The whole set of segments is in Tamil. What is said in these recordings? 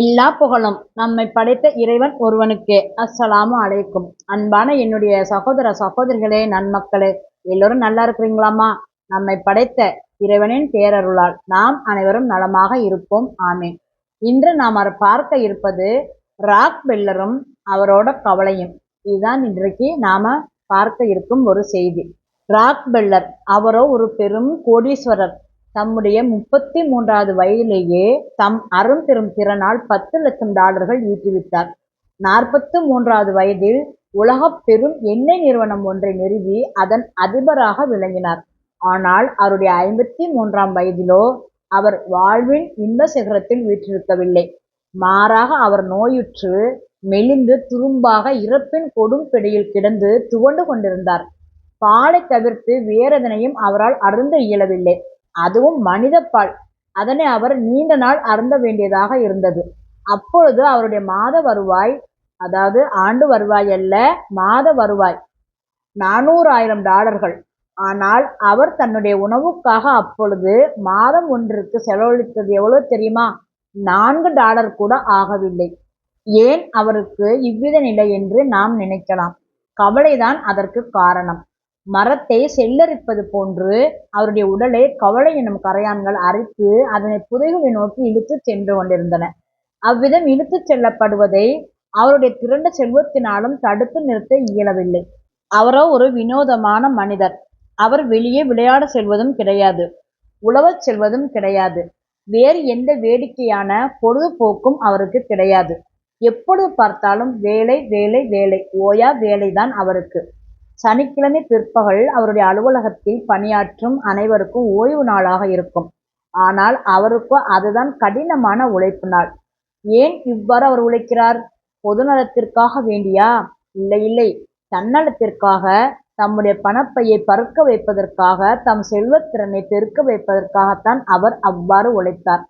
எல்லா புகழும் நம்மை படைத்த இறைவன் ஒருவனுக்கே. அஸ்ஸலாமு அலைக்கும். அன்பான என்னுடைய சகோதர சகோதரிகளே நன்மக்களே எல்லோரும் நல்லா இருக்கிறீங்களாமா நம்மை படைத்த இறைவனின் பேரருளால் நாம் அனைவரும் நலமாக இருப்போம். ஆமேன். இன்று நாம் அவர் பார்க்க இருப்பது ராக் பெல்லரும் அவரோட கவலையும். இதுதான் இன்றைக்கு நாம பார்க்க இருக்கும் ஒரு செய்தி. ராக் பெல்லர் அவரோ ஒரு பெரும் கோடீஸ்வரர். தம்முடைய முப்பத்தி மூன்றாவது வயதிலேயே தம் அறம் பெறும் திறனால் பத்து லட்சம் டாலர்கள் ஈட்டிவிட்டார். நாற்பத்து மூன்றாவது வயதில் உலகப் பெரும் எண்ணெய் நிறுவனம் ஒன்றை நிறுவி அதன் அதிபராக விளங்கினார். ஆனால் அவருடைய ஐம்பத்தி மூன்றாம் வயதிலோ அவர் வாழ்வின் இன்ப சிகரத்தில் வீற்றிருக்கவில்லை. மாறாக அவர் நோயுற்று மெலிந்து துரும்பாக இறப்பின் கொடும் பிடியில் கிடந்து துவண்டு கொண்டிருந்தார். பாலை தவிர்த்து வேறெதனையும் அவரால் அருந்த இயலவில்லை. அதுவும் மனித பால். அதனை அவர் நீண்ட நாள் அருந்த வேண்டியதாக இருந்தது. அப்பொழுது அவருடைய மாத வருவாய் அதாவது ஆண்டு வருவாய் அல்ல மாத வருவாய். நானூறாயிரம் டாலர்கள். ஆனால் அவர் தன்னுடைய உணவுக்காக அப்பொழுது மாதம் ஒன்றிற்கு செலவழித்தது எவ்வளவு தெரியுமா? நான்கு டாலர் கூட ஆகவில்லை. ஏன் அவருக்கு இவ்வித நிலை என்று நாம் நினைக்கலாம். கவலைதான் அதற்கு காரணம். மரத்தை செல்லரிப்பது போன்று அவருடைய உடலை கவலை எனும் கரையான்கள் அரித்து அதனை புதைகளை நோக்கி இழுத்துச் சென்று கொண்டிருந்தன. அவ்விதம் இழுத்துச் செல்லப்படுவதை அவருடைய திரண்ட செல்வத்தினாலும் தடுத்து நிறுத்த இயலவில்லை. அவரோ ஒரு வினோதமான மனிதர். அவர் வெளியே விளையாட செல்வதும் கிடையாது. உழவச் செல்வதும் கிடையாது. வேறு எந்த வேடிக்கையான பொழுதுபோக்கும் அவருக்கு கிடையாது. எப்பொழுது பார்த்தாலும் வேலை வேலை வேலை. ஓயா வேலைதான் அவருக்கு. சனிக்கிழமை பிற்பகல் அவருடைய அலுவலகத்தில் பணியாற்றும் அனைவருக்கும் ஓய்வு நாளாக இருக்கும். ஆனால் அவருக்கோ அதுதான் கடினமான உழைப்பு நாள். ஏன் இவ்வாறு அவர் உழைக்கிறார்? பொதுநலத்திற்காக வேண்டியா? இல்லை இல்லை. தன்னலத்திற்காக தம்முடைய பணப்பையை பறக்க வைப்பதற்காக தம் செல்வத்திறனை பெருக்க வைப்பதற்காகத்தான் அவர் அவ்வாறு உழைத்தார்.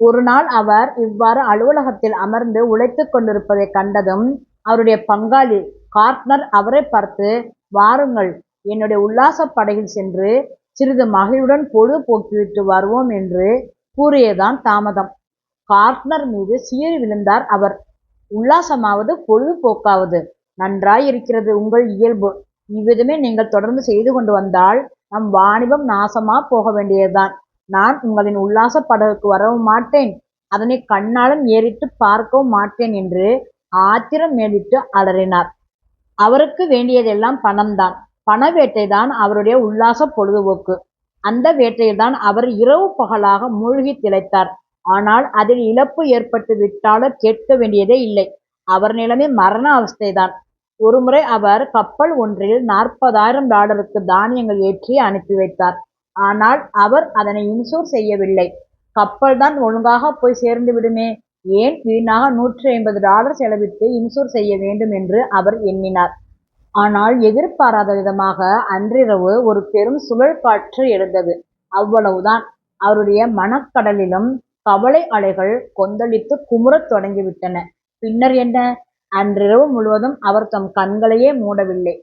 ஒரு நாள் அவர் இவ்வாறு அலுவலகத்தில் அமர்ந்து உழைத்துக் கொண்டிருப்பதை கண்டதும் அவருடைய பங்காளி கார்ட்னர் அவரை பார்த்து வாருங்கள் என்னுடைய உல்லாசப் படகில் சென்று சிறிது மகிழ்வுடன் பொழுது போக்கிவிட்டு வருவோம் என்று கூறியதான் தாமதம். கார்ட்னர் மீது சீறி விழுந்தார் அவர். உல்லாசமாவது பொழுதுபோக்காவது நன்றாயிருக்கிறது உங்கள் இயல்பு. இவ்விதமே நீங்கள் தொடர்ந்து செய்து கொண்டு வந்தால் நம் வாணிபம் நாசமா போக வேண்டியதுதான். நான் உங்களின் உல்லாச படகுக்கு வரவும் மாட்டேன். அதனை கண்ணாலும் ஏறிட்டு பார்க்கவும் மாட்டேன் என்று ஆத்திரம் மேலிட்டு அலறினார். அவருக்கு வேண்டியதெல்லாம் பணம்தான். பண வேட்டைதான் அவருடைய உல்லாச பொழுதுபோக்கு. அந்த வேட்டையில்தான் அவர் இரவு பகலாக மூழ்கி திளைத்தார். ஆனால் அதில் இழப்பு ஏற்பட்டு விட்டாலோ கேட்க வேண்டியதே இல்லை. அவர் நிலைமை மரண அவஸ்தைதான். ஒருமுறை அவர் கப்பல் ஒன்றில் நாற்பதாயிரம் டாலருக்கு தானியங்கள் ஏற்றி அனுப்பி வைத்தார். ஆனால் அவர் அதனை இன்சூர் செய்யவில்லை. கப்பல் தான் ஒழுங்காக போய் சேர்ந்து விடுமே. ஏன் வீணாக நூற்றி ஐம்பது டாலர் செலவிட்டு இன்சூர் செய்ய வேண்டும் என்று அவர் எண்ணினார். ஆனால் எதிர்பாராத விதமாக அன்றிரவு ஒரு பெரும் சுழல் காற்று எழுந்தது. அவ்வளவுதான். அவருடைய மனக்கடலிலும் கவலை அலைகள் கொந்தளித்து குமுறத் தொடங்கிவிட்டன. பின்னர் என்ன? அன்றிரவு முழுவதும் அவர் தம் கண்களையே மூடவில்லை.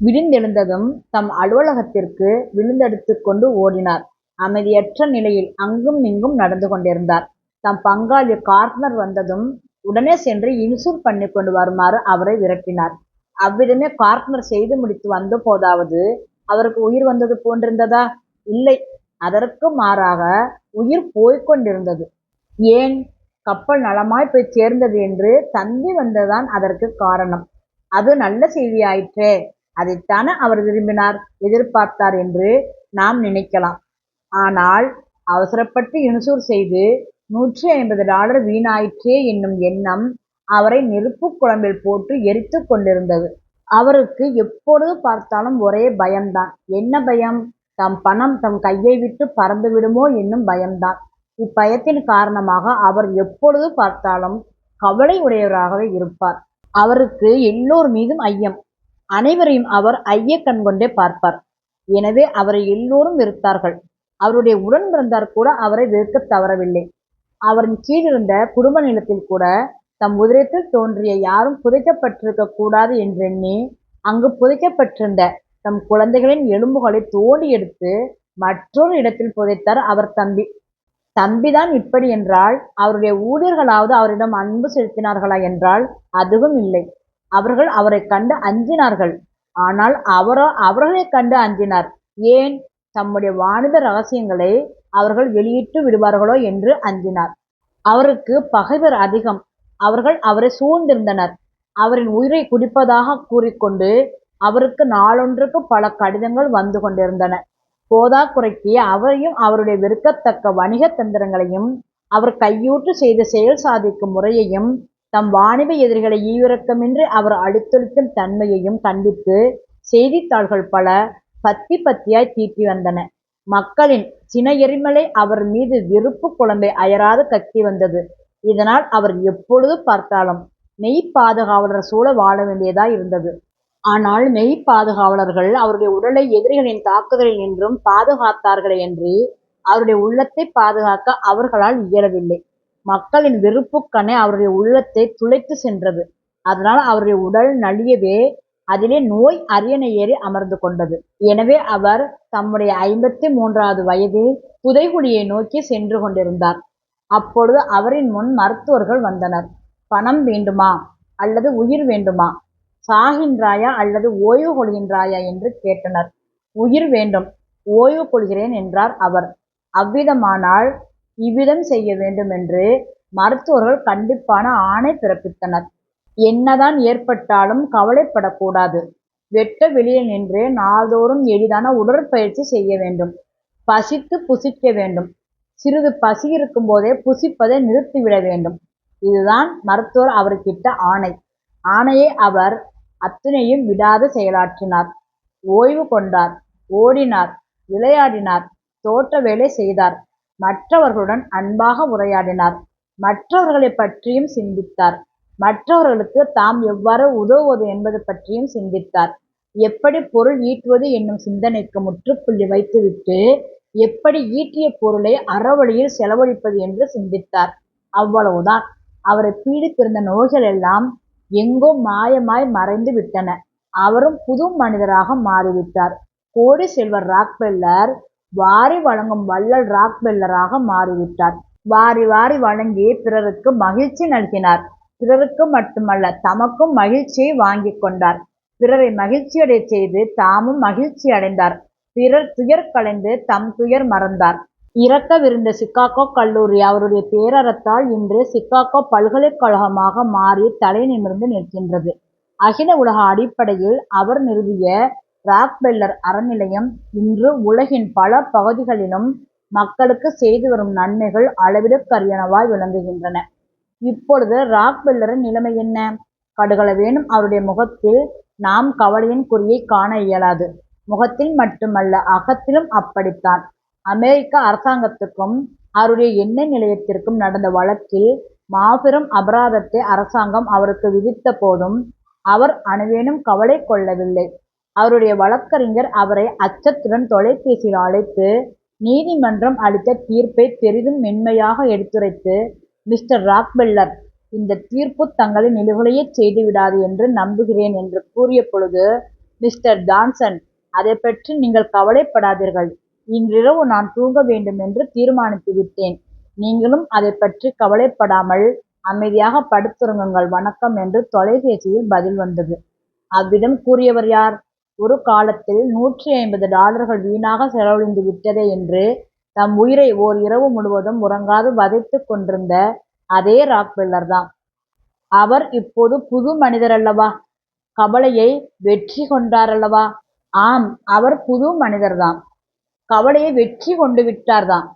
விடிந்தெழுந்ததும் தம் அலுவலகத்திற்கு விழுந்தெடுத்து கொண்டு ஓடினார். அமைதியற்ற நிலையில் அங்கும் இங்கும் நடந்து கொண்டிருந்தார். தம் பங்காளி கார்ட்னர் வந்ததும் உடனே சென்று இன்சூர் பண்ணி கொண்டு வருமாறு அவரை விரட்டினார். அவ்விதமே கார்ட்னர் செய்து முடித்து வந்த போதாவது அவருக்கு உயிர் வந்தது போன்றிருந்ததா? இல்லை. அதற்கு மாறாக உயிர் போய்கொண்டிருந்தது ஏன்? கப்பல் நலமாய் போய் சேர்ந்தது என்று தந்தி வந்ததுதான் அதற்கு காரணம். அது நல்ல செய்தியாயிற்றே. அதைத்தானே அவர் விரும்பினார் எதிர்பார்த்தார் என்று நாம் நினைக்கலாம். ஆனால் அவசரப்பட்டு இன்சூர் செய்து நூற்றி ஐம்பது டாலர் வீணாயிற்றே என்னும் எண்ணம் அவரை நெருப்புக் குழம்பில் போட்டு எரித்து கொண்டிருந்தது. அவருக்கு எப்பொழுது பார்த்தாலும் ஒரே பயம்தான். என்ன பயம்? தம் பணம் தம் கையை விட்டு பறந்து விடுமோ என்னும் பயம்தான். இப்பயத்தின் காரணமாக அவர் எப்பொழுது பார்த்தாலும் கவலை உடையவராகவே இருப்பார். அவருக்கு எல்லோர் மீதும் ஐயம். அனைவரையும் அவர் ஐய கண் கொண்டே பார்ப்பார். எனவே அவரை எல்லோரும் வெறுத்தார்கள். அவருடைய உடன் பிறந்தார் கூட அவரை வெறுக்க தவறவில்லை. அவரின் கீழிருந்த குடும்ப நிலத்தில் கூட தம் உதிரத்தில் தோன்றிய யாரும் புதைக்கப்பட்டிருக்க கூடாது என்றெண்ணி அங்கு புதைக்கப்பட்டிருந்த தம் குழந்தைகளின் எலும்புகளை தோண்டி எடுத்து மற்றொரு இடத்தில் புதைத்தார் அவர் தம்பி. தம்பிதான் இப்படி என்றால் அவருடைய ஊழியர்களாவது அவரிடம் அன்பு செலுத்தினார்களா என்றால் அதுவும் இல்லை. அவர்கள் அவரை கண்டு அஞ்சினார்கள். ஆனால் அவரோ அவர்களை கண்டு அஞ்சினார். ஏன்? தம்முடைய வாணிப ரகசியங்களை அவர்கள் வெளியிட்டு விடுவார்களோ என்று அஞ்சினார். அவருக்கு பகைவர் அதிகம். அவர்கள் அவரை சூழ்ந்திருந்தனர். அவரின் உயிரை குடிப்பதாக கூறிக்கொண்டு அவருக்கு நாளொன்றுக்கு பல கடிதங்கள் வந்து கொண்டிருந்தன. போதாக்குறைக்கு அவரையும் அவருடைய வெறுக்கத்தக்க வணிக தந்திரங்களையும் அவர் கையூட்டு செய்த செயல் சாதிக்கும் முறையையும் தம் வாணிப எதிரிகளை ஈவிரக்கமின்றி அவர் அடித்தொழிக்கும் தன்மையையும் கண்டித்து செய்தித்தாள்கள் பல பத்தி பத்தியாய் தீட்டி வந்தன. மக்களின் சின எரிமலை அவர் மீது விருப்பு குழம்பை அயராது கக்கி வந்தது. இதனால் அவர் எப்பொழுது பார்த்தாலும் மெய் பாதுகாவலர் சூழ வாழ வேண்டியதா இருந்தது. ஆனால் மெய் பாதுகாவலர்கள் அவருடைய உடலை எதிரிகளின் தாக்குதலில் நின்றும் பாதுகாத்தார்களே என்று அவருடைய உள்ளத்தை பாதுகாக்க அவர்களால் இயலவில்லை. மக்களின் வெறுப்புக்கணே அவருடைய உள்ளத்தை துளைத்து சென்றது. அதனால் அவருடைய உடல் நலியவே அதிலே நோய் அரியணை ஏறி அமர்ந்து கொண்டது. எனவே அவர் தம்முடைய ஐம்பத்தி மூன்றாவது வயதில் புதைகுழியை நோக்கி சென்று கொண்டிருந்தார். அப்பொழுது அவரின் முன் மருத்துவர்கள் வந்தனர். பணம் வேண்டுமா? அல்லது உயிர் வேண்டுமா? சாகின்றாயா? அல்லது ஓய்வு கொள்கின்றாயா? என்று கேட்டனர். உயிர் வேண்டும் ஓய்வு கொள்கிறேன் என்றார் அவர். அவ்விதமானால் இவ்விதம் செய்ய வேண்டும் என்று மருத்துவர்கள் கண்டிப்பான ஆணை பிறப்பித்தனர். என்னதான் ஏற்பட்டாலும் கவலைப்படக்கூடாது. வெட்ட வெளியே நின்று நாள்தோறும் எளிதான உடற்பயிற்சி செய்ய வேண்டும். பசித்து புசிக்க வேண்டும். சிறிது பசி இருக்கும் போதே புசிப்பதை நிறுத்திவிட வேண்டும். இதுதான் மருத்துவர் அவர்கிட்ட ஆணை. ஆணையை அவர் அத்தனையும் விடாது செயலாற்றினார். ஓய்வு கொண்டார் ஓடினார் விளையாடினார் தோட்ட வேலை செய்தார். மற்றவர்களுடன் அன்பாக உரையாடினார். மற்றவர்களைப் பற்றியும் சிந்தித்தார். மற்றவர்களுக்கு தாம் எவ்வாறு உதவுவது என்பது பற்றியும் சிந்தித்தார். எப்படி பொருள் ஈட்டுவது என்னும் சிந்தனைக்கு முற்றுப்புள்ளி வைத்துவிட்டு எப்படி ஈட்டிய பொருளை அறவழியில் செலவழிப்பது என்று சிந்தித்தார். அவ்வளவுதான். அவரை பீடித்திருந்த நோய்கள் எல்லாம் எங்கோ மாயமாய் மறைந்து விட்டன. அவரும் புது மனிதராக மாறிவிட்டார். கோடி செல்வர் ராக்பெல்லர் வாரி வழங்கும் வள்ளல் ராக்பெல்லராக மாறிவிட்டார். வாரி வாரி வழங்கி பிறருக்கு மகிழ்ச்சி நல்கினார். பிறருக்கு மட்டுமல்ல தமக்கும் மகிழ்ச்சியை வாங்கி கொண்டார். பிறரை மகிழ்ச்சியடை செய்து தாமும் மகிழ்ச்சி அடைந்தார். பிறர் துயர் கலைந்து தம் துயர் மறந்தார். இறக்கவிருந்த சிக்காகோ கல்லூரி அவருடைய பேரறத்தால் இன்று சிக்காகோ பல்கலைக்கழகமாக மாறி தலை நிமிர்ந்து நிற்கின்றது. அகில உலக அடிப்படையில் அவர் நிறுவிய ராக்பெல்லர் அறநிலையம் இன்று உலகின் பல பகுதிகளிலும் மக்களுக்கு செய்து வரும் நன்மைகள் அளவிடக்கரியனவாய் விளங்குகின்றன. இப்பொழுது ராக்வெல்லரின் நிலைமை என்ன? கடுகளவேனும் அவருடைய முகத்தில் நாம் கவலையின் குறியை காண இயலாது. முகத்தில் மட்டுமல்ல அகத்திலும் அப்படித்தான். அமெரிக்க அரசாங்கத்துக்கும் அவருடைய எண்ணெய் நிலையத்திற்கும் நடந்த வழக்கில் மாபெரும் அபராதத்தை அரசாங்கம் அவருக்கு விதித்த போதும் அவர் அணுவேனும் கவலை கொள்ளவில்லை. அவருடைய வழக்கறிஞர் அவரை அச்சத்துடன் தொலைபேசியில் அழைத்து நீதிமன்றம் அளித்த தீர்ப்பை பெரிதும் மென்மையாக எடுத்துரைத்து மிஸ்டர் ராக்பெல்லர் இந்த தீர்ப்பு தங்களை நிலுகுலையச் செய்துவிடாது என்று நம்புகிறேன் என்று கூறிய பொழுது மிஸ்டர் ஜான்சன் அதைப் பற்றி நீங்கள் கவலைப்படாதீர்கள். இன்றிரவு நான் தூங்க வேண்டும் என்று தீர்மானித்து விட்டேன். நீங்களும் அதை பற்றி கவலைப்படாமல் அமைதியாக படுத்துறங்குங்கள் வணக்கம் என்று தொலைபேசியில் பதில் வந்தது. அவ்விதம் கூறியவர் யார்? ஒரு காலத்தில் நூற்றி ஐம்பது டாலர்கள் வீணாக செலவழிந்து விட்டதே என்று தம் உயிரை ஓர் இரவு முழுவதும் உறங்காது வதைத்துக் கொண்டிருந்த அதே ராக்வெல்லர் தான். அவர் இப்போது புது மனிதர் அல்லவா கவலையை வெற்றி கொண்டார் அல்லவா ஆம் அவர் புது மனிதர்தான் கவலையை வெற்றி கொண்டு விட்டார்தான்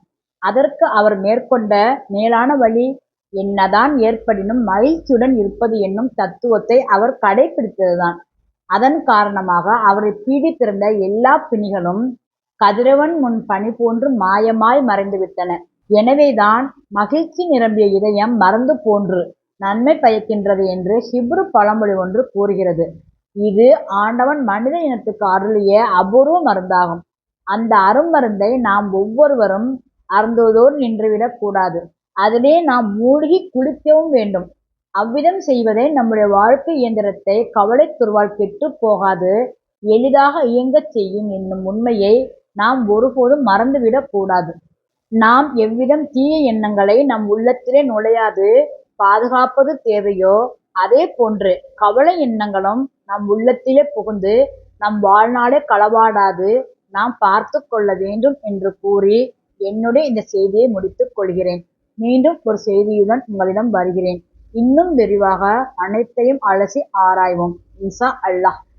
அதற்கு அவர் மேற்கொண்ட மேலான வழி என்னதான் ஏற்படினும் மகிழ்ச்சியுடன் இருப்பது என்னும் தத்துவத்தை அவர் கடைபிடித்ததுதான் அதன் காரணமாக அவரை பீடித்திருந்த எல்லா பிணிகளும் கதிரவன் முன் பனி போன்று மாயமாய் மறைந்துவிட்டன. எனவேதான் மகிழ்ச்சி நிரம்பிய இதயம் மறந்து போன்று நன்மை பயக்கின்றது என்று ஹிப்ரு பழமொழி ஒன்று கூறுகிறது. இது ஆண்டவன் மனித இனத்துக்கு அருளிய அபூர்வ மருந்தாகும். அந்த அருமருந்தை நாம் ஒவ்வொருவரும் அருந்துவதோடு நின்றுவிடக் கூடாது. அதிலே நாம் மூழ்கி குளிக்கவும் வேண்டும். அவ்விதம் செய்வதே நம்முடைய வாழ்க்கை இயந்திரத்தை கவலை துருவால் கெட்டுப் போகாது. எளிதாக இயங்கச் செய்யும் என்னும் உண்மையை நாம் ஒருபோதும் மறந்துவிடக் கூடாது. நாம் எவ்விதம் தீய எண்ணங்களை நம் உள்ளத்திலே நுழையாது பாதுகாப்பது தேவையோ? அதே போன்று கவலை எண்ணங்களும் நம் உள்ளத்திலே புகுந்து நம் வாழ்நாளை களவாடாது நாம் பார்த்துக் கொள்ள வேண்டும் என்று கூறி என்னுடைய இந்த செய்தியை முடித்துக் கொள்கிறேன். மீண்டும் ஒரு செய்தியுடன் உங்களிடம் வருகிறேன். இன்னும் விரிவாக அனைத்தையும் அலசி ஆராய்வோம். இன்ஷா அல்லாஹ்.